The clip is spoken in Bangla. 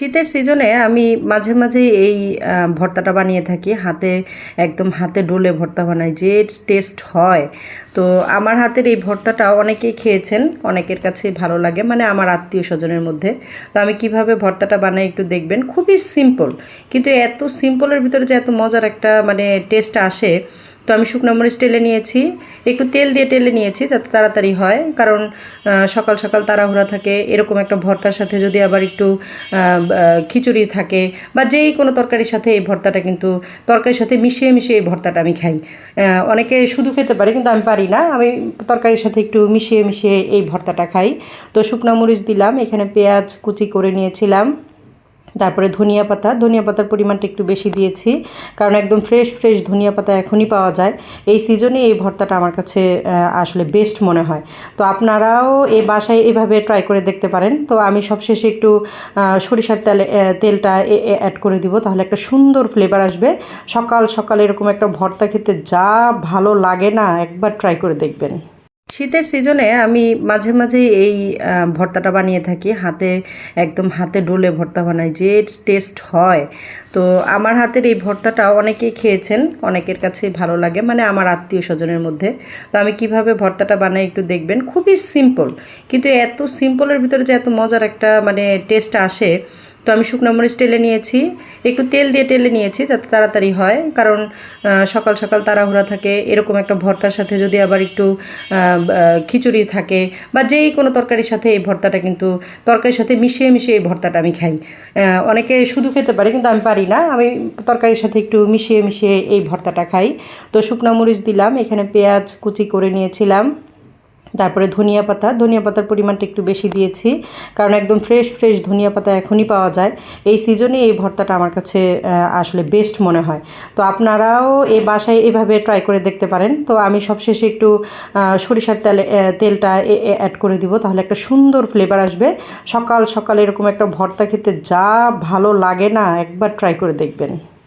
শীতের সিজনে আমি মাঝে মাঝে এই ভর্তাটা বানিয়ে থাকি। হাতে, একদম হাতে ডোলে ভর্তা বানাই, যে টেস্ট হয়। তো আমার হাতের এই ভর্তাটা অনেকেই খেয়েছেন, অনেকের কাছে ভালো লাগে মানে আমার আত্মীয় স্বজনের মধ্যে। তো আমি কীভাবে ভর্তাটা বানাই একটু দেখবেন। খুবই সিম্পল কিন্তু এত সিম্পলের ভিতরে যে এত মজার একটা মানে টেস্ট আসে তো আমি শুকনো মরিচ টেলে নিয়েছি। একটু তেল দিয়ে টেলে নিয়েছি যাতে তাড়াতাড়ি হয়। কারণ সকাল সকাল তাড়াহুড়া থাকে, এরকম একটা ভর্তার সাথে যদি আবার একটু খিচুড়ি থাকে বা যেই কোনো তরকারির সাথে এই ভর্তাটা কিন্তু, তরকারির সাথে মিশিয়ে মিশিয়ে এই ভর্তাটা আমি খাই। অনেকে শুধু খেতে পারে, কিন্তু আমি পারি না। আমি তরকারির সাথে একটু মিশিয়ে মিশিয়ে এই ভর্তাটা খাই। তো শুকনো মরিচ দিলাম, এখানে পেঁয়াজ কুচি করে নিয়েছিলাম। তারপরে ধনিয়া পাতা। ধনিয়া পাতার পরিমাণটা একটু বেশি দিয়েছি, কারণ একদম ফ্রেশ ফ্রেশ ধনিয়া পাতা এখনই পাওয়া যায়। এই সিজনে এই ভর্তাটা আমার কাছে আসলে বেস্ট মনে হয়। তো আপনারাও এই বাসায় এভাবে ট্রাই করে দেখতে পারেন। তো আমি সবশেষে একটু সরিষার তেলে তেলটা অ্যাড করে দিব, তাহলে একটা সুন্দর ফ্লেভার আসবে। সকাল সকাল এরকম একটা ভর্তা খেতে যা ভালো লাগে না, একবার ট্রাই করে দেখবেন। শীতের সিজনে আমি মাঝে মাঝে এই ভর্তাটা বানিয়ে থাকি। হাতে, একদম হাতে ডোলে ভর্তা বানাই, যে টেস্ট হয়। তো আমার হাতের এই ভর্তাটা অনেকেই খেয়েছেন, অনেকের কাছে ভালো লাগে মানে আমার আত্মীয় স্বজনের মধ্যে। তো আমি কীভাবে ভর্তাটা বানাই একটু দেখবেন। খুবই সিম্পল কিন্তু এত সিম্পলের ভিতরে যে এত মজার একটা মানে টেস্ট আসে তো আমি শুকনো মরিচ টেলে নিয়েছি। একটু তেল দিয়ে টেলে নিয়েছি যাতে তাড়াতাড়ি হয়। কারণ সকাল সকাল তাড়াহুড়া থাকে, এরকম একটা ভর্তার সাথে যদি আবার একটু খিচুড়ি থাকে বা যেই কোনো তরকারির সাথে এই ভর্তাটা কিন্তু, তরকারির সাথে মিশিয়ে মিশিয়ে এই ভর্তাটা আমি খাই। অনেকে শুধু খেতে পারে কিন্তু আমি পারি না। আমি তরকারির সাথে একটু মিশিয়ে মিশিয়ে এই ভর্তাটা খাই। তো শুকনো মরিচ দিলাম, এখানে পেঁয়াজ কুচি করে নিয়েছিলাম। তারপরে ধনিয়া পাতা। ধনিয়া পাতার পরিমাণটা একটু বেশি দিয়েছি, কারণ একদম ফ্রেশ ফ্রেশ ধনিয়া পাতা এখনই পাওয়া যায়। এই সিজনে এই ভর্তাটা আমার কাছে আসলে বেস্ট মনে হয়। তো আপনারাও এই বাসায় এভাবে ট্রাই করে দেখতে পারেন। তো আমি সবশেষে একটু সরিষার তেলে তেলটা অ্যাড করে দিব, তাহলে একটা সুন্দর ফ্লেভার আসবে। সকাল সকাল এরকম একটা ভর্তা খেতে যা ভালো লাগে না, একবার ট্রাই করে দেখবেন।